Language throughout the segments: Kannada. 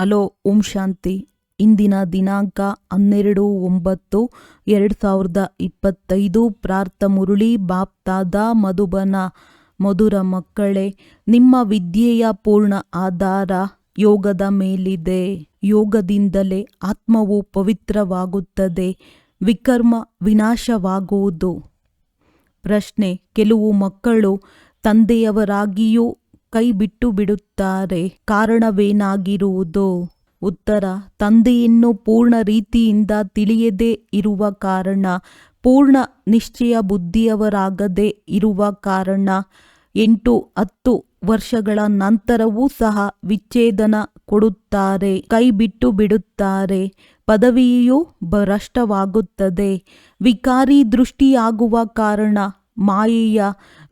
ಹಲೋ, ಓಂ ಶಾಂತಿ. ಇಂದಿನ ದಿನಾಂಕ ಹನ್ನೆರಡು ಒಂಬತ್ತು ಎರಡು ಸಾವಿರದ ಇಪ್ಪತ್ತೈದು. ಪ್ರಾರ್ಥ ಮುರುಳಿ, ಬಾಪ್ತಾದ, ಮಧುಬನ, ಮಧುರ ಮಕ್ಕಳೇ, ನಿಮ್ಮ ವಿದ್ಯೆಯ ಪೂರ್ಣ ಆಧಾರ ಯೋಗದ ಮೇಲಿದೆ. ಯೋಗದಿಂದಲೇ ಆತ್ಮವು ಪವಿತ್ರವಾಗುತ್ತದೆ. ವಿಕರ್ಮ ವಿನಾಶವಾಗುವುದು. ಪ್ರಶ್ನೆ, ಕೆಲವು ಮಕ್ಕಳು ತಂದೆಯವರಾಗಿಯೂ ಕೈ ಬಿಟ್ಟು ಬಿಡುತ್ತಾರೆ. ಕಾರಣವೇನಾಗಿರುವುದು? ಉತ್ತರ, ತಂದೆಯನ್ನು ಪೂರ್ಣ ರೀತಿಯಿಂದ ತಿಳಿಯದೇ ಇರುವ ಕಾರಣ, ಪೂರ್ಣ ನಿಶ್ಚಯ ಬುದ್ಧಿಯವರಾಗದೆ ಇರುವ ಕಾರಣ, ಎಂಟು, ಹತ್ತು ವರ್ಷಗಳ ನಂತರವೂ ಸಹ ವಿಚ್ಛೇದನ ಕೊಡುತ್ತಾರೆ ಕೈ ಬಿಟ್ಟು ಬಿಡುತ್ತಾರೆ. ಪದವಿಯು ಭ್ರಷ್ಟವಾಗುತ್ತದೆ. ವಿಕಾರಿ ದೃಷ್ಟಿಯಾಗುವ ಕಾರಣ, ಮಾಯೆಯ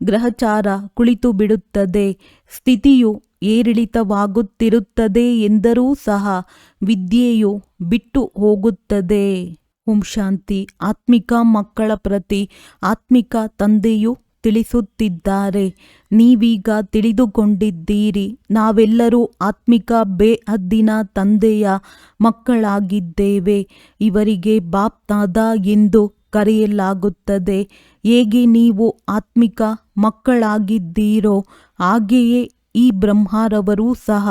ಗ್ರಹಚಾರ ಕುಳಿತು ಬಿಡುತ್ತದೆ ಸ್ಥಿತಿಯು ಏರಿಳಿತವಾಗುತ್ತಿರುತ್ತದೆ ಎಂದರೂ ಸಹ ವಿದ್ಯೆಯು ಬಿಟ್ಟು ಹೋಗುತ್ತದೆ. ಓಂ ಶಾಂತಿ. ಆತ್ಮಿಕ ಮಕ್ಕಳ ಪ್ರತಿ ಆತ್ಮಿಕ ತಂದೆಯು ತಿಳಿಸುತ್ತಿದ್ದಾರೆ. ನೀವೀಗ ತಿಳಿದುಕೊಂಡಿದ್ದೀರಿ. ನಾವೆಲ್ಲರೂ ಆತ್ಮಿಕ ಬೇಹದ್ದಿನ ತಂದೆಯ ಮಕ್ಕಳಾಗಿದ್ದೇವೆ. ಇವರಿಗೆ ಬಾಪ್ತಾದ ಎಂದು ಕರೆಯಲಾಗುತ್ತದೆ. ಹೇಗೆ ನೀವು ಆತ್ಮಿಕ ಮಕ್ಕಳಾಗಿದ್ದೀರೋ ಹಾಗೆಯೇ ಈ ಬ್ರಹ್ಮಾರವರೂ ಸಹ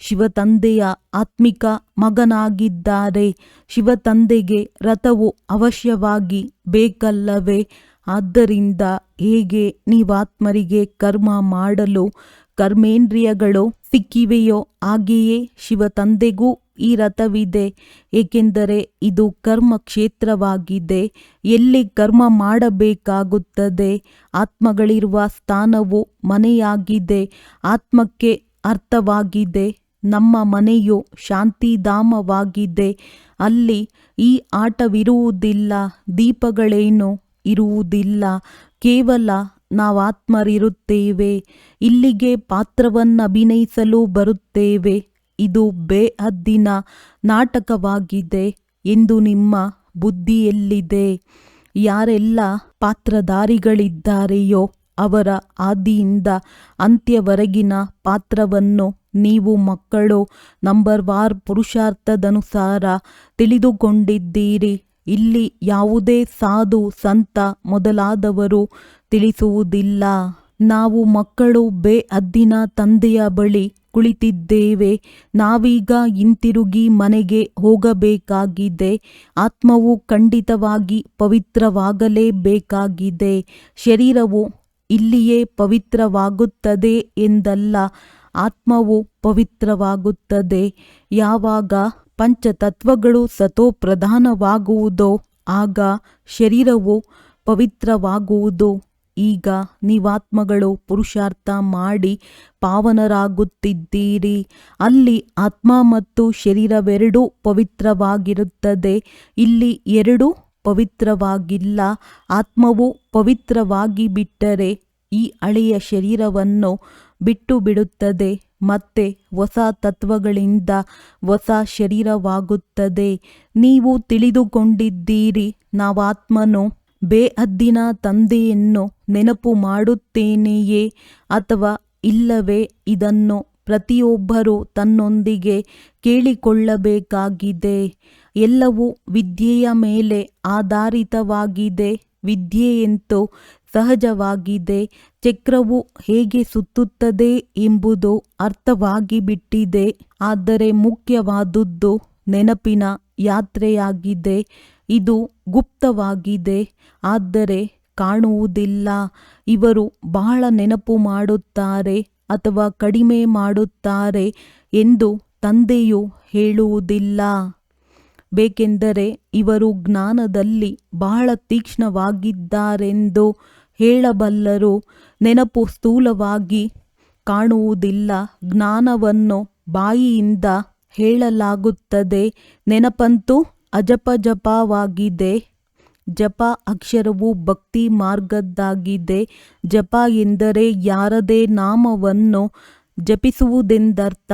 ಶಿವತಂದೆಯ ಆತ್ಮಿಕ ಮಗನಾಗಿದ್ದಾರೆ. ಶಿವತಂದೆಗೆ ರಥವು ಅವಶ್ಯವಾಗಿ ಬೇಕಲ್ಲವೇ? ಆದ್ದರಿಂದ ಹೇಗೆ ನೀವಾತ್ಮರಿಗೆ ಕರ್ಮ ಮಾಡಲು ಕರ್ಮೇಂದ್ರಿಯಗಳು ಸಿಕ್ಕಿವೆಯೋ ಹಾಗೆಯೇ ಶಿವತಂದೆಗೂ ಈ ರಥವಿದೆ. ಏಕೆಂದರೆ ಇದು ಕರ್ಮ ಕ್ಷೇತ್ರವಾಗಿದೆ ಎಲ್ಲಿ ಕರ್ಮ ಮಾಡಬೇಕಾಗುತ್ತದೆ? ಆತ್ಮಗಳಿರುವ ಸ್ಥಾನವು ಮನೆಯಾಗಿದೆ. ಆತ್ಮಕ್ಕೆ ಅರ್ಥವಾಗಿದೆ. ನಮ್ಮ ಮನೆಯು ಶಾಂತಿಧಾಮವಾಗಿದೆ. ಅಲ್ಲಿ ಈ ಆಟವಿರುವುದಿಲ್ಲ, ದೀಪಗಳೇನು ಇರುವುದಿಲ್ಲ. ಕೇವಲ ನಾವಾತ್ಮರಿರುತ್ತೇವೆ. ಇಲ್ಲಿಗೆ ಪಾತ್ರವನ್ನು ಅಭಿನಯಿಸಲು ಬರುತ್ತೇವೆ. ಇದು ಬೇಹದ್ದಿನ ನಾಟಕವಾಗಿದೆ ಎಂದು ನಿಮ್ಮ ಬುದ್ಧಿಯಲ್ಲಿದೆ. ಯಾರೆಲ್ಲ ಪಾತ್ರಧಾರಿಗಳಿದ್ದಾರೆಯೋ ಅವರ ಆದಿಯಿಂದ ಅಂತ್ಯವರೆಗಿನ ಪಾತ್ರವನ್ನು ನೀವು ಮಕ್ಕಳು ನಂಬರ್ ವಾರ್ ಪುರುಷಾರ್ಥದನುಸಾರ ತಿಳಿದುಕೊಂಡಿದ್ದೀರಿ. ಇಲ್ಲಿ ಯಾವುದೇ ಸಾಧು, ಸಂತ ಮೊದಲಾದವರು ತಿಳಿಸುವುದಿಲ್ಲ. ನಾವು ಮಕ್ಕಳು ಬೇ ಅದ್ದಿನ ತಂದೆಯ ಬಳಿ ಕುಳಿತಿದ್ದೇವೆ. ನಾವೀಗ ಹಿಂತಿರುಗಿ ಮನೆಗೆ ಹೋಗಬೇಕಾಗಿದೆ. ಆತ್ಮವು ಖಂಡಿತವಾಗಿ ಪವಿತ್ರವಾಗಲೇಬೇಕಾಗಿದೆ. ಶರೀರವು ಇಲ್ಲಿಯೇ ಪವಿತ್ರವಾಗುತ್ತದೆ ಎಂದಲ್ಲ, ಆತ್ಮವು ಪವಿತ್ರವಾಗುತ್ತದೆ. ಯಾವಾಗ ಪಂಚತತ್ವಗಳು ಸತೋಪ್ರಧಾನವಾಗುವುದೋ ಆಗ ಶರೀರವು ಪವಿತ್ರವಾಗುವುದು. ಈಗ ನೀವಾತ್ಮಗಳು ಪುರುಷಾರ್ಥ ಮಾಡಿ ಪಾವನರಾಗುತ್ತಿದ್ದೀರಿ. ಅಲ್ಲಿ ಆತ್ಮ ಮತ್ತು ಶರೀರವೆರಡೂ ಪವಿತ್ರವಾಗಿರುತ್ತದೆ. ಇಲ್ಲಿ ಎರಡೂ ಪವಿತ್ರವಾಗಿಲ್ಲ. ಆತ್ಮವು ಪವಿತ್ರವಾಗಿ ಬಿಟ್ಟರೆ ಈ ಹಳೆಯ ಶರೀರವನ್ನು ಬಿಟ್ಟು ಬಿಡುತ್ತದೆ ಮತ್ತೆ ಹೊಸ ತತ್ವಗಳಿಂದ ಹೊಸ ಶರೀರವಾಗುತ್ತದೆ. ನೀವು ತಿಳಿದುಕೊಂಡಿದ್ದೀರಿ, ನಾವಾತ್ಮನು ಬೇಹದ್ದಿನ ತಂದೆಯನ್ನು ನೆನಪು ಮಾಡುತ್ತೇನೆಯೇ ಅಥವಾ ಇಲ್ಲವೇ ಇದನ್ನು ಪ್ರತಿಯೊಬ್ಬರೂ ತನ್ನೊಂದಿಗೆ ಕೇಳಿಕೊಳ್ಳಬೇಕಾಗಿದೆ. ಎಲ್ಲವೂ ವಿದ್ಯೆಯ ಮೇಲೆ ಆಧಾರಿತವಾಗಿದೆ. ವಿದ್ಯೆಯಂತೂ ಸಹಜವಾಗಿದೆ. ಚಕ್ರವು ಹೇಗೆ ಸುತ್ತುತ್ತದೆ ಎಂಬುದು ಅರ್ಥವಾಗಿಬಿಟ್ಟಿದೆ. ಆದರೆ ಮುಖ್ಯವಾದುದು ನೆನಪಿನ ಯಾತ್ರೆಯಾಗಿದೆ. ಇದು ಗುಪ್ತವಾಗಿದೆ, ಆದರೆ ಕಾಣುವುದಿಲ್ಲ. ಇವರು ಬಹಳ ನೆನಪು ಮಾಡುತ್ತಾರೆ ಅಥವಾ ಕಡಿಮೆ ಮಾಡುತ್ತಾರೆ ಎಂದು ತಂದೆಯು ಹೇಳುವುದಿಲ್ಲ. ಬೇಕೆಂದರೆ ಇವರು ಜ್ಞಾನದಲ್ಲಿ ಬಹಳ ತೀಕ್ಷ್ಣವಾಗಿದ್ದಾರೆಂದು ಹೇಳಬಲ್ಲರು. ನೆನಪು ಸ್ಥೂಲವಾಗಿ ಕಾಣುವುದಿಲ್ಲ. ಜ್ಞಾನವನ್ನು ಬಾಯಿಯಿಂದ ಹೇಳಲಾಗುತ್ತದೆ. ನೆನಪಂತೂ ಅಜಪಜಪವಾಗಿದೆ. ಜಪ ಅಕ್ಷರವು ಭಕ್ತಿ ಮಾರ್ಗದ್ದಾಗಿದೆ. ಜಪ ಎಂದರೆ ಯಾರದೇ ನಾಮವನ್ನು ಜಪಿಸುವುದೆಂದರ್ಥ,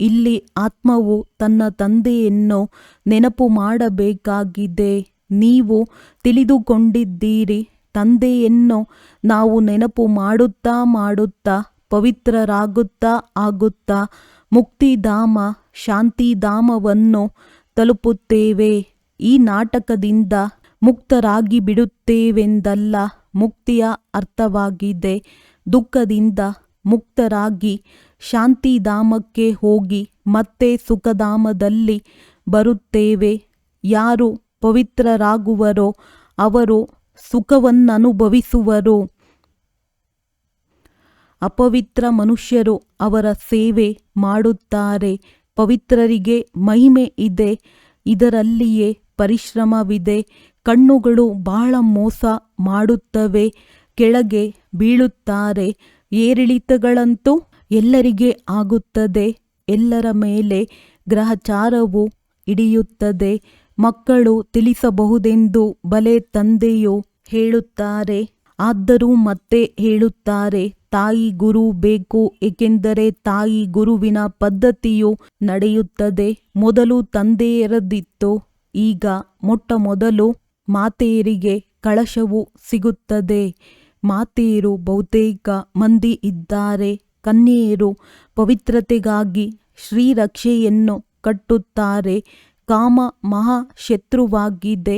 ಇಲ್ಲಿ ಆತ್ಮವು ತನ್ನ ತಂದೆಯನ್ನು ನೆನಪು ಮಾಡಬೇಕಾಗಿದೆ. ನೀವು ತಿಳಿದುಕೊಂಡಿದ್ದೀರಿ, ತಂದೆಯನ್ನು ನಾವು ನೆನಪು ಮಾಡುತ್ತಾ ಮಾಡುತ್ತಾ, ಪವಿತ್ರರಾಗುತ್ತಾ ಆಗುತ್ತಾ, ಮುಕ್ತಿಧಾಮ, ಶಾಂತಿಧಾಮವನ್ನು ತಲುಪುತ್ತೇವೆ. ಈ ನಾಟಕದಿಂದ ಮುಕ್ತರಾಗಿ ಬಿಡುತ್ತೇವೆಂದಲ್ಲ ಮುಕ್ತಿಯ ಅರ್ಥವಾಗಿದೆ. ದುಃಖದಿಂದ ಮುಕ್ತರಾಗಿ ಶಾಂತಿಧಾಮಕ್ಕೆ ಹೋಗಿ ಮತ್ತೆ ಸುಖಧಾಮದಲ್ಲಿ ಬರುತ್ತೇವೆ. ಯಾರು ಪವಿತ್ರರಾಗುವರೋ ಅವರು ಸುಖವನ್ನನುಭವಿಸುವರು. ಅಪವಿತ್ರ ಮನುಷ್ಯರು ಅವರ ಸೇವೆ ಮಾಡುತ್ತಾರೆ. ಪವಿತ್ರರಿಗೆ ಮಹಿಮೆ ಇದೆ. ಇದರಲ್ಲಿಯೇ ಪರಿಶ್ರಮವಿದೆ. ಕಣ್ಣುಗಳು ಬಹಳ ಮೋಸ ಮಾಡುತ್ತವೆ. ಕೆಳಗೆ ಬೀಳುತ್ತಾರೆ. ಏರಿಳಿತಗಳಂತೂ ಎಲ್ಲರಿಗೆ ಆಗುತ್ತದೆ. ಎಲ್ಲರ ಮೇಲೆ ಗ್ರಹಚಾರವು ಹಿಡಿಯುತ್ತದೆ. ಮಕ್ಕಳು ತಿಳಿಸಬಹುದೆಂದು ಬಲೆ ತಂದೆಯು ಹೇಳುತ್ತಾರೆ. ಆದರೂ ಮತ್ತೆ ಹೇಳುತ್ತಾರೆ, ತಾಯಿ ಗುರು ಬೇಕು ಏಕೆಂದರೆ ತಾಯಿ ಗುರುವಿನ ಪದ್ಧತಿಯು ನಡೆಯುತ್ತದೆ. ಮೊದಲು ತಂದೆಯರದಿತ್ತು ಈಗ ಮೊಟ್ಟ ಮೊದಲು ಮಾತೆಯರಿಗೆ ಕಳಶವು ಸಿಗುತ್ತದೆ. ಮಾತೆಯರು ಬಹುತೇಕ ಮಂದಿ ಇದ್ದಾರೆ. ಕನ್ಯೆಯರು ಪವಿತ್ರತೆಗಾಗಿ ಶ್ರೀರಕ್ಷೆಯನ್ನು ಕಟ್ಟುತ್ತಾರೆ. ಕಾಮ ಮಹಾ ಶತ್ರುವಾಗಿದೆ.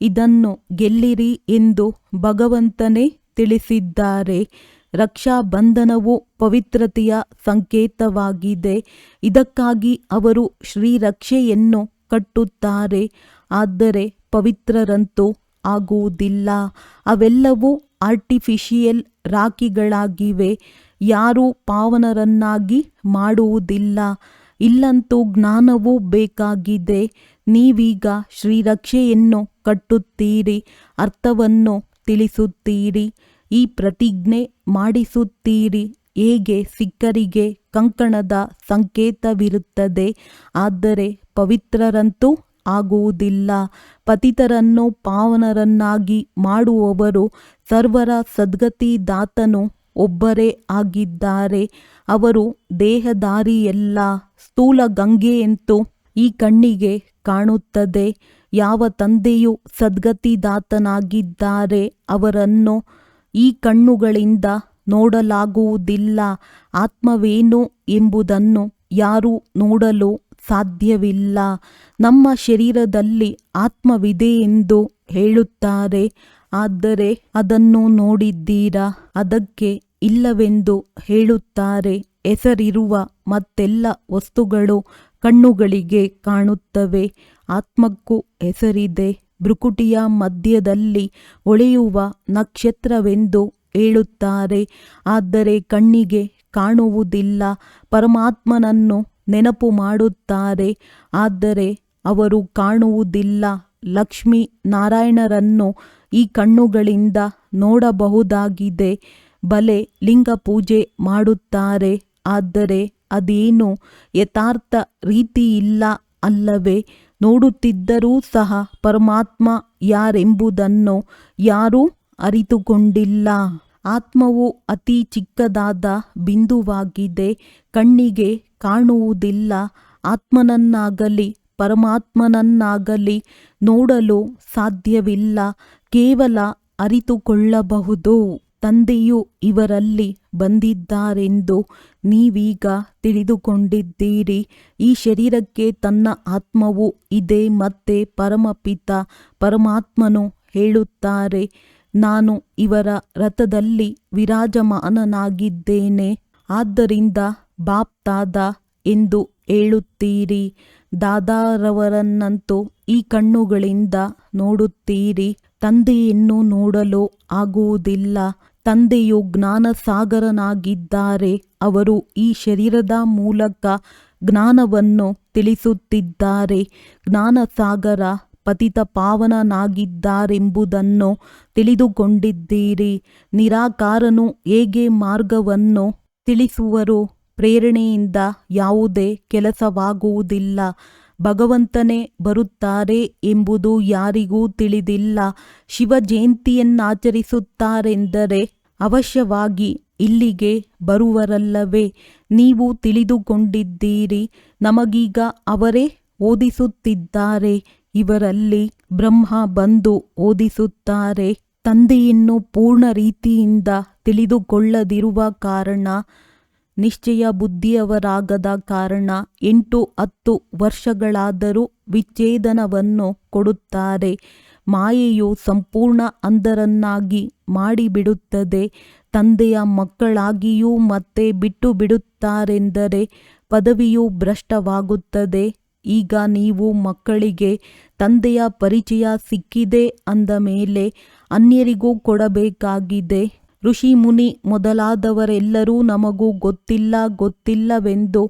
ಇದನ್ನು ಗೆಲ್ಲಿರಿ ಎಂದು ಭಗವಂತನೇ ತಿಳಿಸಿದ್ದಾರೆ. ರಕ್ಷಾ ಬಂಧನವು ಪವಿತ್ರತೆಯ ಸಂಕೇತವಾಗಿದೆ. ಇದಕ್ಕಾಗಿ ಅವರು ಶ್ರೀರಕ್ಷೆಯನ್ನು ಕಟ್ಟುತ್ತಾರೆ. ಆದರೆ ಪವಿತ್ರರಂತೂ ಆಗುವುದಿಲ್ಲ. ಅವೆಲ್ಲವೂ ಆರ್ಟಿಫಿಷಿಯಲ್ ರಾಖಿಗಳಾಗಿವೆ. ಯಾರೂ ಪಾವನರನ್ನಾಗಿ ಮಾಡುವುದಿಲ್ಲ. ಇಲ್ಲಂತೂ ಜ್ಞಾನವೂ ಬೇಕಾಗಿದೆ. ನೀವೀಗ ಶ್ರೀರಕ್ಷೆಯನ್ನು ಕಟ್ಟುತ್ತೀರಿ, ಅರ್ಥವನ್ನು ತಿಳಿಸುತ್ತೀರಿ, ಈ ಪ್ರತಿಜ್ಞೆ ಮಾಡಿಸುತ್ತೀರಿ. ಹೇಗೆ ಸಿಕ್ಕರಿಗೆ ಕಂಕಣದ ಸಂಕೇತವಿರುತ್ತದೆ, ಆದರೆ ಪವಿತ್ರರಂತೂ ಆಗುವುದಿಲ್ಲ. ಪತಿತರನ್ನು ಪಾವನರನ್ನಾಗಿ ಮಾಡುವವರು ಸರ್ವರ ಸದ್ಗತಿದಾತನು ಒಬ್ಬರೇ ಆಗಿದ್ದಾರೆ. ಅವರು ದೇಹದಾರಿಯೆಲ್ಲ ಸ್ಥೂಲ ಗಂಗೆಯಂತೂ ಈ ಕಣ್ಣಿಗೆ ಕಾಣುತ್ತದೆ, ಯಾವ ತಂದೆಯು ಸದ್ಗತಿದಾತನಾಗಿದ್ದಾರೆ ಅವರನ್ನು ಈ ಕಣ್ಣುಗಳಿಂದ ನೋಡಲಾಗುವುದಿಲ್ಲ. ಆತ್ಮವೇನು ಎಂಬುದನ್ನು ಯಾರೂ ನೋಡಲು ಸಾಧ್ಯವಿಲ್ಲ. ನಮ್ಮ ಶರೀರದಲ್ಲಿ ಆತ್ಮವಿದೆ ಎಂದು ಹೇಳುತ್ತಾರೆ, ಆದರೆ ಅದನ್ನು ನೋಡಿದ್ದೀರಾ? ಅದಕ್ಕೆ ಇಲ್ಲವೆಂದು ಹೇಳುತ್ತಾರೆ. ಹೆಸರಿರುವ ಮತ್ತೆಲ್ಲ ವಸ್ತುಗಳು ಕಣ್ಣುಗಳಿಗೆ ಕಾಣುತ್ತವೆ. ಆತ್ಮಕ್ಕೂ ಹೆಸರಿದೆ. ಭ್ರುಕುಟಿಯ ಮಧ್ಯದಲ್ಲಿ ಒಳೆಯುವ ನಕ್ಷತ್ರವೆಂದು ಹೇಳುತ್ತಾರೆ. ಆದರೆ ಕಣ್ಣಿಗೆ ಕಾಣುವುದಿಲ್ಲ. ಪರಮಾತ್ಮನನ್ನು ನೆನಪು ಮಾಡುತ್ತಾರೆ. ಆದರೆ ಅವರು ಕಾಣುವುದಿಲ್ಲ. ಲಕ್ಷ್ಮೀ ನಾರಾಯಣರನ್ನು ಈ ಕಣ್ಣುಗಳಿಂದ ನೋಡಬಹುದಾಗಿದೆ. ಬಲೆ ಲಿಂಗ ಪೂಜೆ ಮಾಡುತ್ತಾರೆ. ಆದರೆ ಅದೇನು ಯಥಾರ್ಥ ರೀತಿಯಿಲ್ಲ ಅಲ್ಲವೇ. ನೋಡುತ್ತಿದ್ದರೂ ಸಹ ಪರಮಾತ್ಮ ಯಾರೆಂಬುದನ್ನು ಯಾರೂ ಅರಿತುಕೊಂಡಿಲ್ಲ. ಆತ್ಮವು ಅತಿ ಚಿಕ್ಕದಾದ ಬಿಂದುವಾಗಿದೆ. ಕಣ್ಣಿಗೆ ಕಾಣುವುದಿಲ್ಲ. ಆತ್ಮನನ್ನಾಗಲಿ, ಪರಮಾತ್ಮನನ್ನಾಗಲಿ ನೋಡಲು ಸಾಧ್ಯವಿಲ್ಲ. ಕೇವಲ ಅರಿತುಕೊಳ್ಳಬಹುದು. ತಂದೆಯು ಇವರಲ್ಲಿ ಬಂದಿದ್ದಾರೆಂದು ನೀವೀಗ ತಿಳಿದುಕೊಂಡಿದ್ದೀರಿ. ಈ ಶರೀರಕ್ಕೆ ತನ್ನ ಆತ್ಮವು ಇದೆ ಮತ್ತೆ ಪರಮಪಿತ ಪರಮಾತ್ಮನು ಹೇಳುತ್ತಾರೆ, ನಾನು ಇವರ ರಥದಲ್ಲಿ ವಿರಾಜಮಾನನಾಗಿದ್ದೇನೆ. ಆದ್ದರಿಂದ ಬಾಪ್ತಾದ ಎಂದು ಹೇಳುತ್ತೀರಿ. ದಾದಾರವರನ್ನಂತೂ ಈ ಕಣ್ಣುಗಳಿಂದ ನೋಡುತ್ತೀರಿ. ತಂದೆಯನ್ನು ನೋಡಲು ಆಗುವುದಿಲ್ಲ. ತಂದೆಯು ಜ್ಞಾನಸಾಗರನಾಗಿದ್ದಾರೆ. ಅವರು ಈ ಶರೀರದ ಮೂಲಕ ಜ್ಞಾನವನ್ನು ತಿಳಿಸುತ್ತಿದ್ದಾರೆ. ಜ್ಞಾನಸಾಗರ ಪತಿತ ಪಾವನನಾಗಿದ್ದಾರೆಂಬುದನ್ನು ತಿಳಿದುಕೊಂಡಿದ್ದೀರಿ. ನಿರಾಕಾರನು ಹೇಗೆ ಮಾರ್ಗವನ್ನು ತಿಳಿಸುವರು? ಪ್ರೇರಣೆಯಿಂದ ಯಾವುದೇ ಕೆಲಸವಾಗುವುದಿಲ್ಲ. ಭಗವಂತನೇ ಬರುತ್ತಾರೆ ಎಂಬುದು ಯಾರಿಗೂ ತಿಳಿದಿಲ್ಲ. ಶಿವ ಜಯಂತಿಯನ್ನಾಚರಿಸುತ್ತಾರೆಂದರೆ ಅವಶ್ಯವಾಗಿ ಇಲ್ಲಿಗೆ ಬರುವರಲ್ಲವೇ? ನೀವು ತಿಳಿದುಕೊಂಡಿದ್ದೀರಿ, ನಮಗೀಗ ಅವರೇ ಓದಿಸುತ್ತಿದ್ದಾರೆ. ಇವರಲ್ಲಿ ಬ್ರಹ್ಮ ಬಂದು ಓದಿಸುತ್ತಾರೆ. ತಂದೆಯನ್ನು ಪೂರ್ಣ ರೀತಿಯಿಂದ ತಿಳಿದುಕೊಳ್ಳದಿರುವ ಕಾರಣ ನಿಶ್ಚಯ ಬುದ್ಧಿಯವರಾಗದ ಕಾರಣ ಎಂಟು ಹತ್ತು ವರ್ಷಗಳಾದರೂ ವಿಚ್ಛೇದನವನ್ನು ಕೊಡುತ್ತಾರೆ. ಮಾಯೆಯು ಸಂಪೂರ್ಣ ಅಂಧರನ್ನಾಗಿ ಮಾಡಿಬಿಡುತ್ತದೆ. ತಂದೆಯ ಮಕ್ಕಳಾಗಿಯೂ ಮತ್ತೆ ಬಿಟ್ಟು ಬಿಡುತ್ತಾರೆಂದರೆ ಪದವಿಯು ಭ್ರಷ್ಟವಾಗುತ್ತದೆ. ಈಗ ನೀವು ಮಕ್ಕಳಿಗೆ ತಂದೆಯ ಪರಿಚಯ ಸಿಕ್ಕಿದೆ ಅಂದ ಮೇಲೆ ಅನ್ಯರಿಗೂ ಕೊಡಬೇಕಾಗಿದೆ. ಋಷಿ ಮುನಿ ಮೊದಲಾದವರೆಲ್ಲರೂ ನಮಗೂ ಗೊತ್ತಿಲ್ಲ ಗೊತ್ತಿಲ್ಲವೆಂದು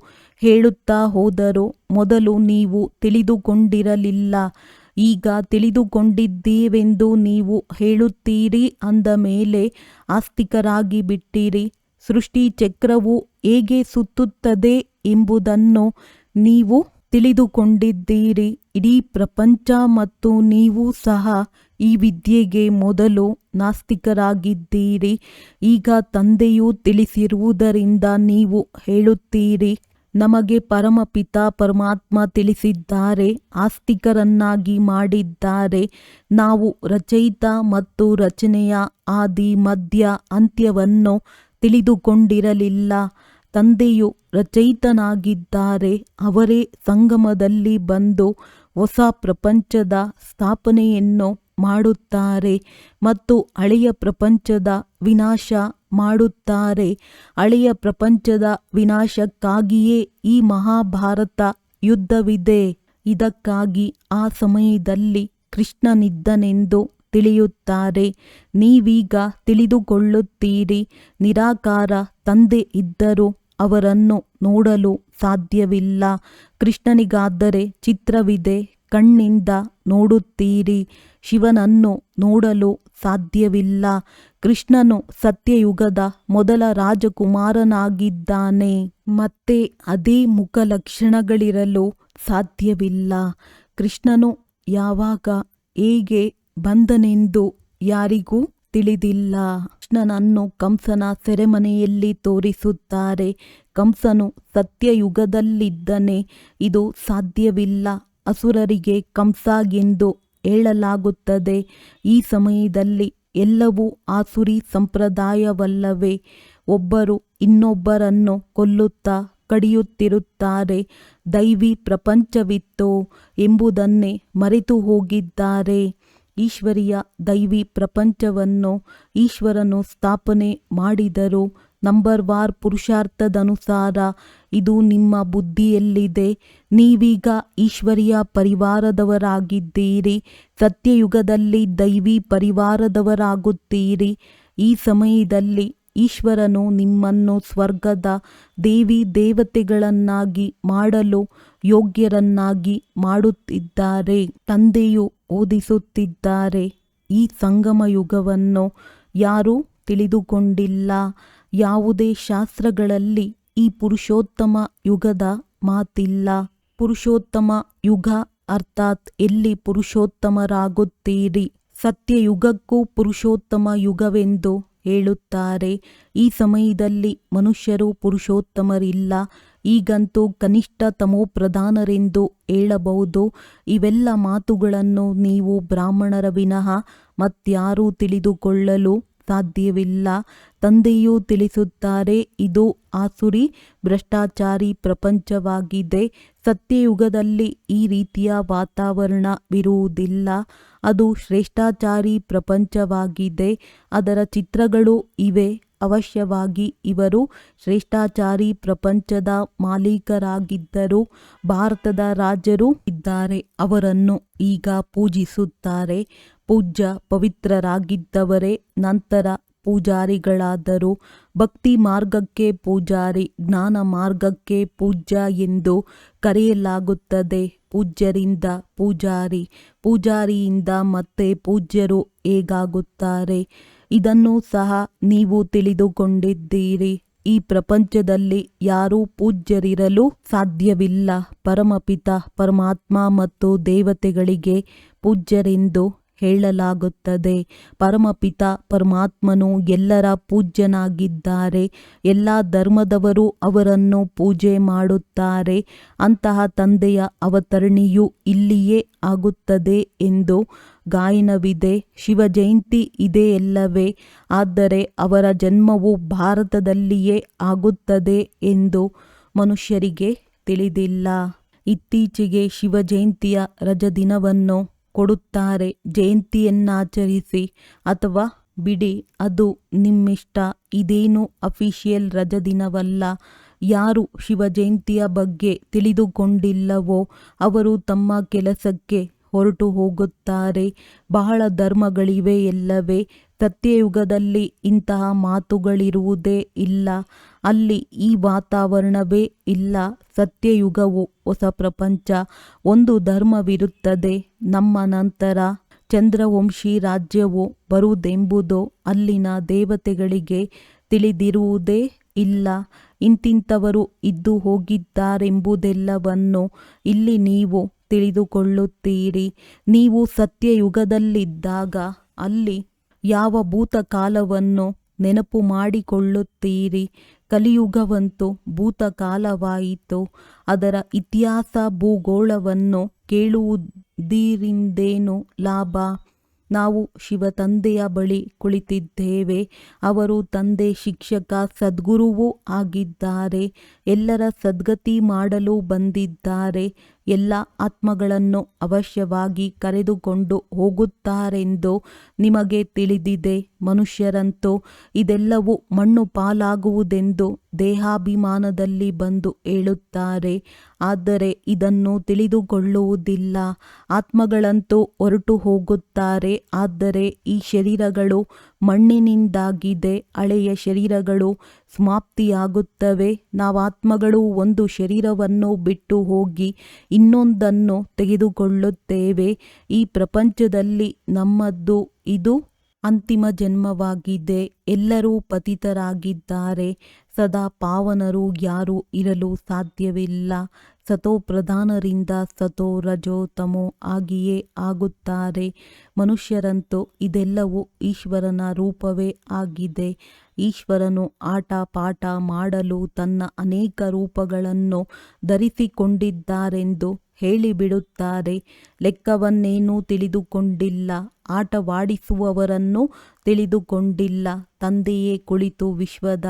ಹೇಳುತ್ತಾ ಹೋದರು. ಮೊದಲು ನೀವು ತಿಳಿದುಕೊಂಡಿರಲಿಲ್ಲ. ಈಗ ತಿಳಿದುಕೊಂಡಿದ್ದೀವೆಂದು ನೀವು ಹೇಳುತ್ತೀರಿ ಅಂದ ಮೇಲೆ ಆಸ್ತಿಕರಾಗಿ ಬಿಟ್ಟಿರಿ ಸೃಷ್ಟಿ ಚಕ್ರವು ಹೇಗೆ ಸುತ್ತುತ್ತದೆ ಎಂಬುದನ್ನು ನೀವು ತಿಳಿದುಕೊಂಡಿದ್ದೀರಿ. ಇಡೀ ಪ್ರಪಂಚ ಮತ್ತು ನೀವು ಸಹ ಈ ವಿದ್ಯೆಗೆ ಮೊದಲು ನಾಸ್ತಿಕರಾಗಿದ್ದೀರಿ. ಈಗ ತಂದೆಯು ತಿಳಿಸಿರುವುದರಿಂದ ನೀವು ಹೇಳುತ್ತೀರಿ, ನಮಗೆ ಪರಮಪಿತ ಪರಮಾತ್ಮ ತಿಳಿಸಿದ್ದಾರೆ, ಆಸ್ತಿಕರನ್ನಾಗಿ ಮಾಡಿದ್ದಾರೆ. ನಾವು ರಚಯಿತ ಮತ್ತು ರಚನೆಯ ಆದಿ ಮಧ್ಯ ಅಂತ್ಯವನ್ನು ತಿಳಿದುಕೊಂಡಿರಲಿಲ್ಲ. ತಂದೆಯು ರಚಯಿತನಾಗಿದ್ದಾರೆ, ಅವರೇ ಸಂಗಮದಲ್ಲಿ ಬಂದು ಹೊಸ ಪ್ರಪಂಚದ ಸ್ಥಾಪನೆಯನ್ನು ಮಾಡುತ್ತಾರೆ ಮತ್ತು ಹಳೆಯ ಪ್ರಪಂಚದ ವಿನಾಶ ಮಾಡುತ್ತಾರೆ. ಹಳೆಯ ಪ್ರಪಂಚದ ವಿನಾಶಕ್ಕಾಗಿಯೇ ಈ ಮಹಾಭಾರತ ಯುದ್ಧವಿದೆ. ಇದಕ್ಕಾಗಿ ಆ ಸಮಯದಲ್ಲಿ ಕೃಷ್ಣನಿದ್ದನೆಂದು ತಿಳಿಯುತ್ತಾರೆ. ನೀವೀಗ ತಿಳಿದುಕೊಳ್ಳುತ್ತೀರಿ, ನಿರಾಕಾರ ತಂದೆ ಇದ್ದರೂ ಅವರನ್ನು ನೋಡಲು ಸಾಧ್ಯವಿಲ್ಲ. ಕೃಷ್ಣನಿಗಾದರೆ ಚಿತ್ರವಿದೆ. ಕಣ್ಣಿಂದ ನೋಡುತ್ತೀರಿ, ಶಿವನನ್ನು ನೋಡಲು ಸಾಧ್ಯವಿಲ್ಲ. ಕೃಷ್ಣನು ಸತ್ಯಯುಗದ ಮೊದಲ ರಾಜಕುಮಾರನಾಗಿದ್ದಾನೆ. ಮತ್ತೆ ಅದೇ ಮುಖಲಕ್ಷಣಗಳಿರಲು ಸಾಧ್ಯವಿಲ್ಲ. ಕೃಷ್ಣನು ಯಾವಾಗ ಹೇಗೆ ಬಂದನೆಂದು ಯಾರಿಗೂ ತಿಳಿದಿಲ್ಲ. ಕೃಷ್ಣನನ್ನು ಕಂಸನ ಸೆರೆಮನೆಯಲ್ಲಿ ತೋರಿಸುತ್ತಾರೆ. ಕಂಸನು ಸತ್ಯಯುಗದಲ್ಲಿದ್ದನೆ. ಇದು ಸಾಧ್ಯವಿಲ್ಲ. ಅಸುರರಿಗೆ ಕಂಸಾಗೆಂದು ಹೇಳಲಾಗುತ್ತದೆ. ಈ ಸಮಯದಲ್ಲಿ ಎಲ್ಲವೂ ಆಸುರಿ ಸಂಪ್ರದಾಯವಲ್ಲವೇ. ಒಬ್ಬರು ಇನ್ನೊಬ್ಬರನ್ನು ಕೊಲ್ಲುತ್ತಾ ಕಡಿಯುತ್ತಿರುತ್ತಾರೆ. ದೈವಿ ಪ್ರಪಂಚವಿತ್ತೋ ಎಂಬುದನ್ನೇ ಮರೆತು ಹೋಗಿದ್ದಾರೆ. ಈಶ್ವರಿಯ ದೈವಿ ಪ್ರಪಂಚವನ್ನು ಈಶ್ವರನು ಸ್ಥಾಪನೆ ಮಾಡಿದರು. ನಂಬರ್ ವಾರ್ ಪುರುಷಾರ್ಥದನುಸಾರ ಇದು ನಿಮ್ಮ ಬುದ್ಧಿಯಲ್ಲಿದೆ. ನೀವೀಗ ಈಶ್ವರಿಯ ಪರಿವಾರದವರಾಗಿದ್ದೀರಿ. ಸತ್ಯಯುಗದಲ್ಲಿ ದೈವಿ ಪರಿವಾರದವರಾಗುತ್ತೀರಿ. ಈ ಸಮಯದಲ್ಲಿ ಈಶ್ವರನು ನಿಮ್ಮನ್ನು ಸ್ವರ್ಗದ ದೇವಿ ದೇವತೆಗಳನ್ನಾಗಿ ಮಾಡಲು ಯೋಗ್ಯರನ್ನಾಗಿ ಮಾಡುತ್ತಿದ್ದಾರೆ. ತಂದೆಯು ಓದಿಸುತ್ತಿದ್ದಾರೆ. ಈ ಸಂಗಮ ಯುಗವನ್ನು ಯಾರೂ ತಿಳಿದುಕೊಂಡಿಲ್ಲ. ಯಾವುದೇ ಶಾಸ್ತ್ರಗಳಲ್ಲಿ ಈ ಪುರುಷೋತ್ತಮ ಯುಗದ ಮಾತಿಲ್ಲ. ಪುರುಷೋತ್ತಮ ಯುಗ ಅರ್ಥಾತ್ ಎಲ್ಲಿ ಪುರುಷೋತ್ತಮರಾಗುತ್ತೀರಿ? ಸತ್ಯಯುಗಕ್ಕೂ ಪುರುಷೋತ್ತಮ ಯುಗವೆಂದು ಹೇಳುತ್ತಾರೆ. ಈ ಸಮಯದಲ್ಲಿ ಮನುಷ್ಯರು ಪುರುಷೋತ್ತಮರಿಲ್ಲ. ಈಗಂತೂ ಕನಿಷ್ಠ ತಮೋಪ್ರಧಾನರೆಂದು ಹೇಳಬಹುದು. ಇವೆಲ್ಲ ಮಾತುಗಳನ್ನು ನೀವು ಬ್ರಾಹ್ಮಣರ ವಿನಃ ಮತ್ಯಾರೂ ತಿಳಿದುಕೊಳ್ಳಲು ಸಾಧ್ಯವಿಲ್ಲ. ತಂದೆಯೂ ತಿಳಿಸುತ್ತಾರೆ, ಇದು ಆಸುರಿ ಭ್ರಷ್ಟಾಚಾರಿ ಪ್ರಪಂಚವಾಗಿದೆ. ಸತ್ಯಯುಗದಲ್ಲಿ ಈ ರೀತಿಯ ವಾತಾವರಣವಿರುವುದಿಲ್ಲ ಅದು ಶ್ರೇಷ್ಠಾಚಾರಿ ಪ್ರಪಂಚವಾಗಿದೆ. ಅದರ ಚಿತ್ರಗಳು ಇವೆ. ಅವಶ್ಯವಾಗಿ ಇವರು ಶ್ರೇಷ್ಠಾಚಾರಿ ಪ್ರಪಂಚದ ಮಾಲೀಕರಾಗಿದ್ದರು. ಭಾರತದ ರಾಜರು ಇದ್ದಾರೆ. ಅವರನ್ನು ಈಗ ಪೂಜಿಸುತ್ತಾರೆ. ಪೂಜ್ಯ ಪವಿತ್ರರಾಗಿದ್ದವರೇ, ನಂತರ ಪೂಜಾರಿಗಳಾದರು. ಭಕ್ತಿ ಮಾರ್ಗಕ್ಕೆ ಪೂಜಾರಿ, ಜ್ಞಾನ ಮಾರ್ಗಕ್ಕೆ ಪೂಜ್ಯ ಎಂದು ಕರೆಯಲಾಗುತ್ತದೆ. ಪೂಜ್ಯರಿಂದ ಪೂಜಾರಿ, ಪೂಜಾರಿಯಿಂದ ಮತ್ತೆ ಪೂಜ್ಯರು ಹೇಗಾಗುತ್ತಾರೆ? ಇದನ್ನು ಸಹ ನೀವು ತಿಳಿದುಕೊಂಡಿದ್ದೀರಿ. ಈ ಪ್ರಪಂಚದಲ್ಲಿ ಯಾರೂ ಪೂಜ್ಯರಿರಲು ಸಾಧ್ಯವಿಲ್ಲ. ಪರಮಪಿತ, ಪರಮಾತ್ಮ ಮತ್ತು ದೇವತೆಗಳಿಗೆ ಪೂಜ್ಯರೆಂದು ಹೇಳಲಾಗುತ್ತದೆ. ಪರಮಪಿತ ಪರಮಾತ್ಮನು ಎಲ್ಲರ ಪೂಜ್ಯನಾಗಿದ್ದಾರೆ. ಎಲ್ಲ ಧರ್ಮದವರು ಅವರನ್ನು ಪೂಜೆ ಮಾಡುತ್ತಾರೆ. ಅಂತಹ ತಂದೆಯ ಅವತರಣಿಯು ಇಲ್ಲಿಯೇ ಆಗುತ್ತದೆ ಎಂದು ಗಾಯನವಿದೆ. ಶಿವ ಜಯಂತಿ ಇದೆಯಲ್ಲವೇ ಆದರೆ ಅವರ ಜನ್ಮವು ಭಾರತದಲ್ಲಿಯೇ ಆಗುತ್ತದೆ ಎಂದು ಮನುಷ್ಯರಿಗೆ ತಿಳಿದಿಲ್ಲ. ಇತ್ತೀಚೆಗೆ ಶಿವ ಜಯಂತಿಯ ರಜದಿನವನ್ನು ಕೊಡುತ್ತಾರೆ. ಜಯಂತಿಯನ್ನಾಚರಿಸಿ. ಅಥವಾ ಬಿಡಿ, ಅದು ನಿಮ್ಮಿಷ್ಟ. ಇದೇನು ಅಫಿಷಿಯಲ್ ರಜದಿನವಲ್ಲ. ಯಾರು ಶಿವ ಜಯಂತಿಯ ಬಗ್ಗೆ ತಿಳಿದುಕೊಂಡಿಲ್ಲವೋ, ಅವರು ತಮ್ಮ ಕೆಲಸಕ್ಕೆ ಹೊರಟು ಹೋಗುತ್ತಾರೆ. ಬಹಳ ಧರ್ಮಗಳಿವೆ ಎಲ್ಲವೇ. ಸತ್ಯಯುಗದಲ್ಲಿ ಇಂತಹ ಮಾತುಗಳಿರುವುದೇ ಇಲ್ಲ. ಅಲ್ಲಿ ಈ ವಾತಾವರಣವೇ ಇಲ್ಲ. ಸತ್ಯಯುಗವು ಹೊಸ ಪ್ರಪಂಚ. ಒಂದು ಧರ್ಮವಿರುತ್ತದೆ. ನಮ್ಮ ನಂತರ ಚಂದ್ರವಂಶಿ ರಾಜ್ಯವು ಬರುವುದೆಂಬುದು ಅಲ್ಲಿನ ದೇವತೆಗಳಿಗೆ ತಿಳಿದಿರುವುದೇ ಇಲ್ಲ. ಇಂತಿಂಥವರು ಇದ್ದು ಹೋಗಿದ್ದಾರೆಂಬುದೆಲ್ಲವನ್ನು ಇಲ್ಲಿ ನೀವು ತಿಳಿದುಕೊಳ್ಳುತ್ತೀರಿ. ನೀವು ಸತ್ಯಯುಗದಲ್ಲಿದ್ದಾಗ ಅಲ್ಲಿ ಯಾವ ಭೂತಕಾಲವನ್ನು ನೆನಪು ಮಾಡಿಕೊಳ್ಳುತ್ತೀರಿ? ಕಲಿಯುಗವಂತೂ ಭೂತಕಾಲವಾಯಿತು. ಅದರ ಇತಿಹಾಸ ಭೂಗೋಳವನ್ನು ಕೇಳುವುದರಿಂದೇನು ಲಾಭ? ನಾವು ಶಿವ ತಂದೆಯ ಬಳಿ ಕುಳಿತಿದ್ದೇವೆ. ಅವರು ತಂದೆ, ಶಿಕ್ಷಕ, ಸದ್ಗುರುವೂ ಆಗಿದ್ದಾರೆ. ಎಲ್ಲರ ಸದ್ಗತಿ ಮಾಡಲು ಬಂದಿದ್ದಾರೆ. ಎಲ್ಲ ಆತ್ಮಗಳನ್ನು ಅವಶ್ಯವಾಗಿ ಕರೆದುಕೊಂಡು ಹೋಗುತ್ತಾರೆಂದು ನಿಮಗೆ ತಿಳಿದಿದೆ. ಮನುಷ್ಯರಂತೂ ಇದೆಲ್ಲವೂ ಮಣ್ಣು ಪಾಲಾಗುವುದೆಂದು ದೇಹಾಭಿಮಾನದಲ್ಲಿ ಬಂದು ಹೇಳುತ್ತಾರೆ. ಆದರೆ ಇದನ್ನು ತಿಳಿದುಕೊಳ್ಳುವುದಿಲ್ಲ. ಆತ್ಮಗಳಂತೂ ಹೊರಟು ಹೋಗುತ್ತಾರೆ. ಆದರೆ ಈ ಶರೀರಗಳು ಮಣ್ಣಿನಿಂದಾಗಿದೆ. ಹಳೆಯ ಶರೀರಗಳು ಸಮಾಪ್ತಿಯಾಗುತ್ತವೆ. ನಾವಾತ್ಮಗಳು ಒಂದು ಶರೀರವನ್ನು ಬಿಟ್ಟು ಹೋಗಿ ಇನ್ನೊಂದನ್ನು ತೆಗೆದುಕೊಳ್ಳುತ್ತೇವೆ. ಈ ಪ್ರಪಂಚದಲ್ಲಿ ನಮ್ಮದ್ದು ಇದು ಅಂತಿಮ ಜನ್ಮವಾಗಿದೆ. ಎಲ್ಲರೂ ಪತಿತರಾಗಿದ್ದಾರೆ. ಸದಾ ಪಾವನರು ಯಾರೂ ಇರಲು ಸಾಧ್ಯವಿಲ್ಲ. ಸತೋ ಪ್ರಧಾನರಿಂದ ಸತೋ ರಜೋ ತಮೋ ಆಗಿಯೇ ಆಗುತ್ತಾರೆ. ಮನುಷ್ಯರಂತೂ ಇದೆಲ್ಲವೂ ಈಶ್ವರನ ರೂಪವೇ ಆಗಿದೆ. ಈಶ್ವರನು ಆಟ ಪಾಠ ಮಾಡಲು ತನ್ನ ಅನೇಕ ರೂಪಗಳನ್ನು ಧರಿಸಿಕೊಂಡಿದ್ದಾರೆಂದು ಹೇಳಿಬಿಡುತ್ತಾರೆ. ಲೆಕ್ಕವನ್ನೇನೂ ತಿಳಿದುಕೊಂಡಿಲ್ಲ. ಆಟವಾಡಿಸುವವರನ್ನು ತಿಳಿದುಕೊಂಡಿಲ್ಲ. ತಂದೆಯೇ ಕುಳಿತು ವಿಶ್ವದ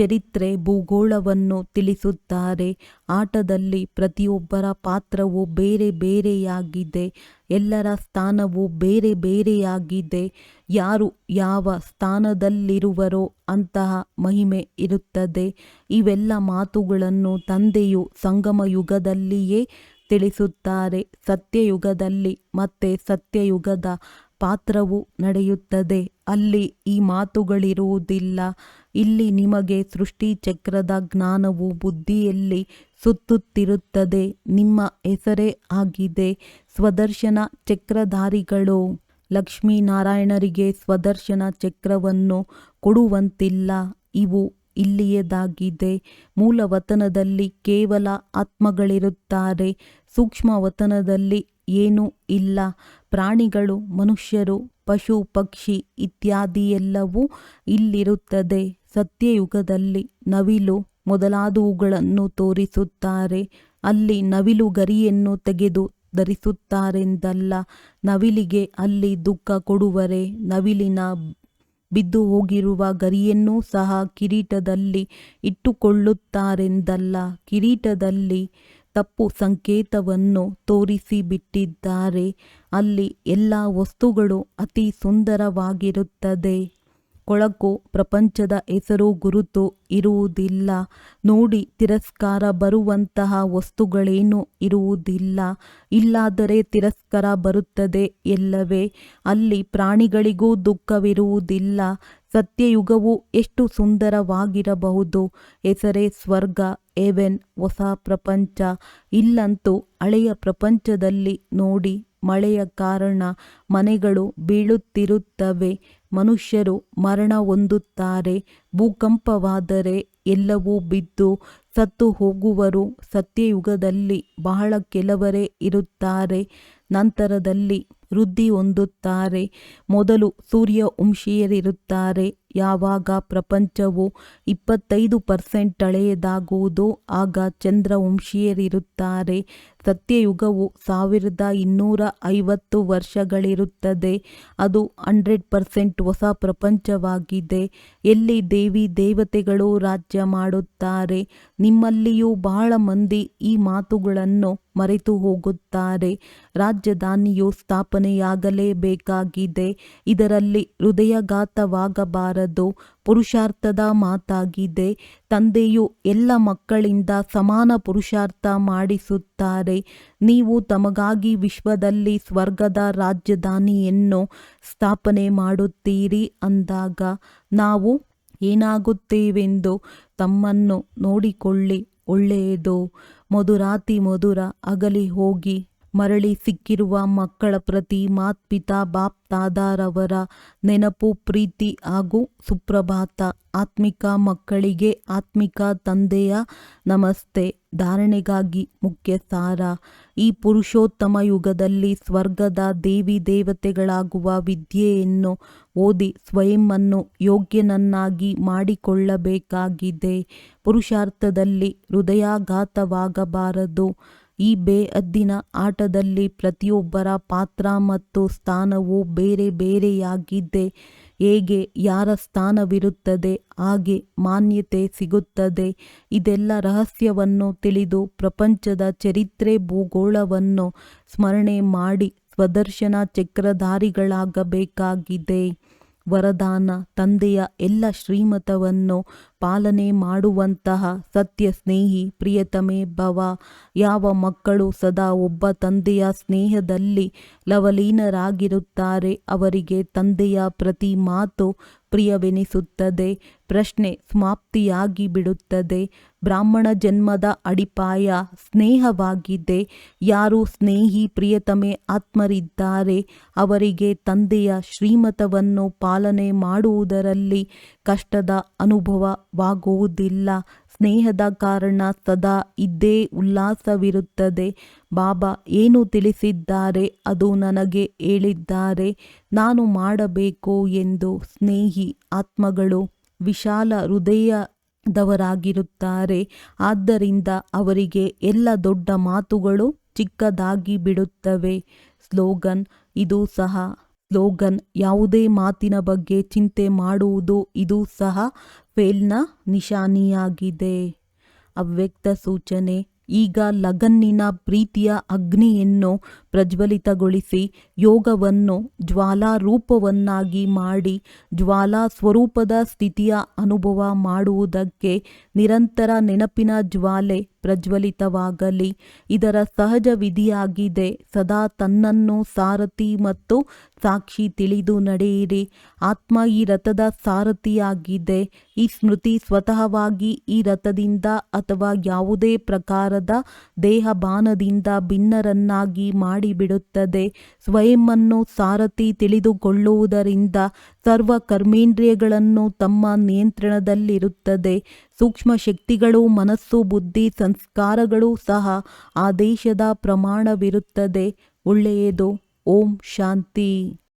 ಚರಿತ್ರೆ ಭೂಗೋಳವನ್ನು ತಿಳಿಸುತ್ತಾರೆ. ಆಟದಲ್ಲಿ ಪ್ರತಿಯೊಬ್ಬರ ಪಾತ್ರವು ಬೇರೆ ಬೇರೆಯಾಗಿದೆ. ಎಲ್ಲರ ಸ್ಥಾನವು ಬೇರೆ ಬೇರೆಯಾಗಿದೆ. ಯಾರು ಯಾವ ಸ್ಥಾನದಲ್ಲಿರುವರೋ ಅಂತಹ ಮಹಿಮೆ ಇರುತ್ತದೆ. ಇವೆಲ್ಲ ಮಾತುಗಳನ್ನು ತಂದೆಯು ಸಂಗಮ ಯುಗದಲ್ಲಿಯೇ ತಿಳಿಸುತ್ತಾರೆ. ಸತ್ಯಯುಗದಲ್ಲಿ ಮತ್ತೆ ಸತ್ಯಯುಗದ ಪಾತ್ರವು ನಡೆಯುತ್ತದೆ. ಅಲ್ಲಿ ಈ ಮಾತುಗಳಿರುವುದಿಲ್ಲ. ಇಲ್ಲಿ ನಿಮಗೆ ಸೃಷ್ಟಿ ಚಕ್ರದ ಜ್ಞಾನವು ಬುದ್ಧಿಯಲ್ಲಿ ಸುತ್ತುತ್ತಿರುತ್ತದೆ. ನಿಮ್ಮ ಹೆಸರೇ ಆಗಿದೆ, ಸ್ವದರ್ಶನ ಚಕ್ರಧಾರಿಗಳು. ಲಕ್ಷ್ಮೀನಾರಾಯಣರಿಗೆ ಸ್ವದರ್ಶನ ಚಕ್ರವನ್ನು ಕೊಡುವಂತಿಲ್ಲ, ಇವು ಇಲ್ಲಿಯದಾಗಿದೆ. ಮೂಲವತನದಲ್ಲಿ ಕೇವಲ ಆತ್ಮಗಳಿರುತ್ತಾರೆ ಸೂಕ್ಷ್ಮ ವತನದಲ್ಲಿ ಏನೂ ಇಲ್ಲ. ಪ್ರಾಣಿಗಳು, ಮನುಷ್ಯರು, ಪಶು, ಪಕ್ಷಿ ಇತ್ಯಾದಿಯೆಲ್ಲವೂ ಇಲ್ಲಿರುತ್ತದೆ. ಸತ್ಯಯುಗದಲ್ಲಿ ನವಿಲು ಮೊದಲಾದವುಗಳನ್ನು ತೋರಿಸುತ್ತಾರೆ. ಅಲ್ಲಿ ನವಿಲು ಗರಿಯನ್ನು ತೆಗೆದು ಧರಿಸುತ್ತಾರೆಂದಲ್ಲ, ನವಿಲಿಗೆ ಅಲ್ಲಿ ದುಃಖ ಕೊಡುವರೆ. ನವಿಲಿನ ಬಿದ್ದು ಹೋಗಿರುವ ಗರಿಯನ್ನೂ ಸಹ ಕಿರೀಟದಲ್ಲಿ ಇಟ್ಟುಕೊಳ್ಳುತ್ತಾರೆಂದಲ್ಲ, ಕಿರೀಟದಲ್ಲಿ ತಪ್ಪು ಸಂಕೇತವನ್ನು ತೋರಿಸಿಬಿಟ್ಟಿದ್ದಾರೆ. ಅಲ್ಲಿ ಎಲ್ಲ ವಸ್ತುಗಳು ಅತಿ ಸುಂದರವಾಗಿರುತ್ತದೆ. ಕೊಳಕು ಪ್ರಪಂಚದ ಹೆಸರು ಗುರುತು ಇರುವುದಿಲ್ಲ. ನೋಡಿ, ತಿರಸ್ಕಾರ ಬರುವಂತಹ ವಸ್ತುಗಳೇನೂ ಇರುವುದಿಲ್ಲ. ಇಲ್ಲಾದರೆ ತಿರಸ್ಕಾರ ಬರುತ್ತದೆ ಎಲ್ಲವೇ? ಅಲ್ಲಿ ಪ್ರಾಣಿಗಳಿಗೂ ದುಃಖವಿರುವುದಿಲ್ಲ. ಸತ್ಯಯುಗವು ಎಷ್ಟು ಸುಂದರವಾಗಿರಬಹುದು. ಹೆಸರೇ ಸ್ವರ್ಗ ಏವೆನ್ ಹೊಸ ಪ್ರಪಂಚ. ಇಲ್ಲಂತೂ ಹಳೆಯ ಪ್ರಪಂಚದಲ್ಲಿ ನೋಡಿ, ಮಳೆಯ ಕಾರಣ ಮನೆಗಳು ಬೀಳುತ್ತಿರುತ್ತವೆ. ಮನುಷ್ಯರು ಮರಣ ಹೊಂದುತ್ತಾರೆ, ಭೂಕಂಪವಾದರೆ ಎಲ್ಲವೂ ಬಿದ್ದು ಸತ್ತು ಹೋಗುವರು. ಸತ್ಯಯುಗದಲ್ಲಿ ಬಹಳ ಕೆಲವರೇ ಇರುತ್ತಾರೆ, ನಂತರದಲ್ಲಿ ವೃದ್ಧಿ ಹೊಂದುತ್ತಾರೆ. ಮೊದಲು ಸೂರ್ಯ ವಂಶೀಯರಿರುತ್ತಾರೆ ಯಾವಾಗ ಪ್ರಪಂಚವು ಇಪ್ಪತ್ತೈದು ಪರ್ಸೆಂಟ್ ಹಳೆಯದಾಗುವುದೋ, ಆಗ ಚಂದ್ರ ಚಂದ್ರವಂಶೀಯರಿರುತ್ತಾರೆ. ಸತ್ಯಯುಗವು ಸಾವಿರದ ಇನ್ನೂರ ಐವತ್ತು ವರ್ಷಗಳಿರುತ್ತದೆ. ಅದು ಹಂಡ್ರೆಡ್ ಪರ್ಸೆಂಟ್ ಹೊಸ ಪ್ರಪಂಚವಾಗಿದೆ. ಎಲ್ಲಿ ದೇವಿ ದೇವತೆಗಳು ರಾಜ್ಯ ಮಾಡುತ್ತಾರೆ, ನಿಮ್ಮಲ್ಲಿಯೂ ಬಹಳ ಮಂದಿ ಈ ಮಾತುಗಳನ್ನು ಮರೆತು ಹೋಗುತ್ತಾರೆ. ರಾಜಧಾನಿಯು ಸ್ಥಾಪನೆಯಾಗಲೇಬೇಕಾಗಿದೆ ಇದರಲ್ಲಿ ಹೃದಯಘಾತವಾಗಬಾರದು. ಪುರುಷಾರ್ಥದ ಮಾತಾಗಿದೆ. ತಂದೆಯು ಎಲ್ಲ ಮಕ್ಕಳಿಂದ ಸಮಾನ ಪುರುಷಾರ್ಥ ಮಾಡಿಸುತ್ತಾರೆ. ನೀವು ತಮಗಾಗಿ ವಿಶ್ವದಲ್ಲಿ ಸ್ವರ್ಗದ ರಾಜಧಾನಿಯನ್ನು ಸ್ಥಾಪನೆ ಮಾಡುತ್ತೀರಿ ಅಂದಾಗ ನಾವು ಏನಾಗುತ್ತೇವೆಂದು ತಮ್ಮನ್ನು ನೋಡಿಕೊಳ್ಳಿ. ಒಳ್ಳೆಯದು. ಮಧುರಾತಿ ಮಧುರ ಅಗಲಿ ಹೋಗಿ. ಮರಳಿ ಸಿಕ್ಕಿರುವ ಮಕ್ಕಳ ಪ್ರತಿ ಮಾತ್ಪಿತಾ ಬಾಪ್ ತಾದಾರವರ ನೆನಪು, ಪ್ರೀತಿ ಹಾಗೂ ಸುಪ್ರಭಾತ. ಆತ್ಮಿಕ ಮಕ್ಕಳಿಗೆ ಆತ್ಮಿಕ ತಂದೆಯ ನಮಸ್ತೆ. ಧಾರಣೆಗಾಗಿ ಮುಖ್ಯ ಸಾರ. ಈ ಪುರುಷೋತ್ತಮ ಯುಗದಲ್ಲಿ ಸ್ವರ್ಗದ ದೇವಿ ದೇವತೆಗಳಾಗುವ ವಿದ್ಯೆಯನ್ನು ಓದಿ ಸ್ವಯಂವನ್ನು ಯೋಗ್ಯನನ್ನಾಗಿ ಮಾಡಿಕೊಳ್ಳಬೇಕಾಗಿದೆ. ಪುರುಷಾರ್ಥದಲ್ಲಿ ಹೃದಯಾಘಾತವಾಗಬಾರದು. ಈ ಬೇಅದ್ದಿನ ಆಟದಲ್ಲಿ ಪ್ರತಿಯೊಬ್ಬರ ಪಾತ್ರ ಮತ್ತು ಸ್ಥಾನವು ಬೇರೆ ಬೇರೆಯಾಗಿದೆ. ಹೇಗೆ, ಯಾರ ಸ್ಥಾನವಿರುತ್ತದೆ, ಹಾಗೆ ಮಾನ್ಯತೆ ಸಿಗುತ್ತದೆ. ಇದೆಲ್ಲ ರಹಸ್ಯವನ್ನು ತಿಳಿದು ಪ್ರಪಂಚದ ಚರಿತ್ರೆ ಭೂಗೋಳವನ್ನು ಸ್ಮರಣೆ ಮಾಡಿ ಸ್ವದರ್ಶನ ಚಕ್ರಧಾರಿಗಳಾಗಬೇಕಾಗಿದೆ. ವರದಾನ, ತಂದೆಯ ಎಲ್ಲ ಶ್ರೀಮತವನ್ನು ಪಾಲನೆ ಮಾಡುವಂತಹ ಸತ್ಯ ಸ್ನೇಹಿ ಪ್ರಿಯತಮೆ ಭವ. ಯಾವ ಮಕ್ಕಳು ಸದಾ ಒಬ್ಬ ತಂದೆಯ ಸ್ನೇಹದಲ್ಲಿ ಲವಲೀನರಾಗಿರುತ್ತಾರೆ, ಅವರಿಗೆ ತಂದೆಯ ಪ್ರತಿ ಮಾತು ಪ್ರಿಯವೆನಿಸುತ್ತದೆ, ಪ್ರಶ್ನೆ ಸಮಾಪ್ತಿಯಾಗಿ ಬಿಡುತ್ತದೆ ಬ್ರಾಹ್ಮಣ ಜನ್ಮದ ಅಡಿಪಾಯ ಸ್ನೇಹವಾಗಿದೆ ಯಾರು ಸ್ನೇಹಿ ಪ್ರಿಯತಮೆ ಆತ್ಮರಿದ್ದಾರೆ. ಅವರಿಗೆ ತಂದೆಯ ಶ್ರೀಮತವನ್ನು ಪಾಲನೆ ಮಾಡುವುದರಲ್ಲಿ ಕಷ್ಟದ ಅನುಭವವಾಗುವುದಿಲ್ಲ. ಸ್ನೇಹದ ಕಾರಣ ಸದಾ ಇದ್ದೇ ಉಲ್ಲಾಸವಿರುತ್ತದೆ. ಬಾಬಾ ಏನು ತಿಳಿಸಿದ್ದಾರೆ ಅದು ನನಗೆ ಹೇಳಿದ್ದಾರೆ. ನಾನು ಮಾಡಬೇಕು ಎಂದು ಸ್ನೇಹಿ ಆತ್ಮಗಳು ವಿಶಾಲ ಹೃದಯದವರಾಗಿರುತ್ತಾರೆ ಆದ್ದರಿಂದ ಅವರಿಗೆ ಎಲ್ಲ ದೊಡ್ಡ ಮಾತುಗಳು ಚಿಕ್ಕದಾಗಿ ಬಿಡುತ್ತವೆ. ಸ್ಲೋಗನ್, ಇದು ಸಹ ಸ್ಲೋಗನ್, ಯಾವುದೇ ಮಾತಿನ ಬಗ್ಗೆ ಚಿಂತೆ ಮಾಡುವುದು, ಇದು ಸಹ ಫೇಲ್ನ ನಿಶಾನಿಯಾಗಿದೆ. ಅವ್ಯಕ್ತ ಸೂಚನೆ, ಈಗ ಲಗನ್ನಿನ ಪ್ರೀತಿಯ ಅಗ್ನಿಯನ್ನು ಪ್ರಜ್ವಲಿತಗೊಳಿಸಿ ಯೋಗವನ್ನು ಜ್ವಾಲಾರೂಪವನ್ನಾಗಿ ಮಾಡಿ ಜ್ವಾಲಾ ಸ್ವರೂಪದ ಸ್ಥಿತಿಯ ಅನುಭವ ಮಾಡುವುದಕ್ಕೆ ನಿರಂತರ ನೆನಪಿನ ಜ್ವಾಲೆ ಪ್ರಜ್ವಲಿತವಾಗಲಿ. ಇದರ ಸಹಜ ವಿಧಿಯಾಗಿದೆ. ಸದಾ ತನ್ನನ್ನು ಸಾರಥಿ ಮತ್ತು ಸಾಕ್ಷಿ ತಿಳಿದು ನಡೆಯಿರಿ. ಆತ್ಮ ಈ ರಥದ ಸಾರಥಿಯಾಗಿದೆ. ಈ ಸ್ಮೃತಿ ಸ್ವತಃವಾಗಿ ಈ ರಥದಿಂದ ಅಥವಾ ಯಾವುದೇ ಪ್ರಕಾರದ ದೇಹ ಬಾನದಿಂದ ಭಿನ್ನರನ್ನಾಗಿ ಮಾಡಿಬಿಡುತ್ತದೆ. ಸ್ವಯಂವನ್ನು ಸಾರಥಿ ತಿಳಿದುಕೊಳ್ಳುವುದರಿಂದ ಸರ್ವ ಕರ್ಮೇಂದ್ರಿಯಗಳನ್ನು ತಮ್ಮ ನಿಯಂತ್ರಣದಲ್ಲಿರುತ್ತದೆ. ಸೂಕ್ಷ್ಮ ಶಕ್ತಿಗಳು ಮನಸ್ಸು, ಬುದ್ಧಿ, ಸಂಸ್ಕಾರಗಳು ಸಹ ಆದೇಶದ ಪ್ರಮಾಣವಿರುತ್ತದೆ. ಒಳ್ಳೆಯದು. ಓಂ ಶಾಂತಿ.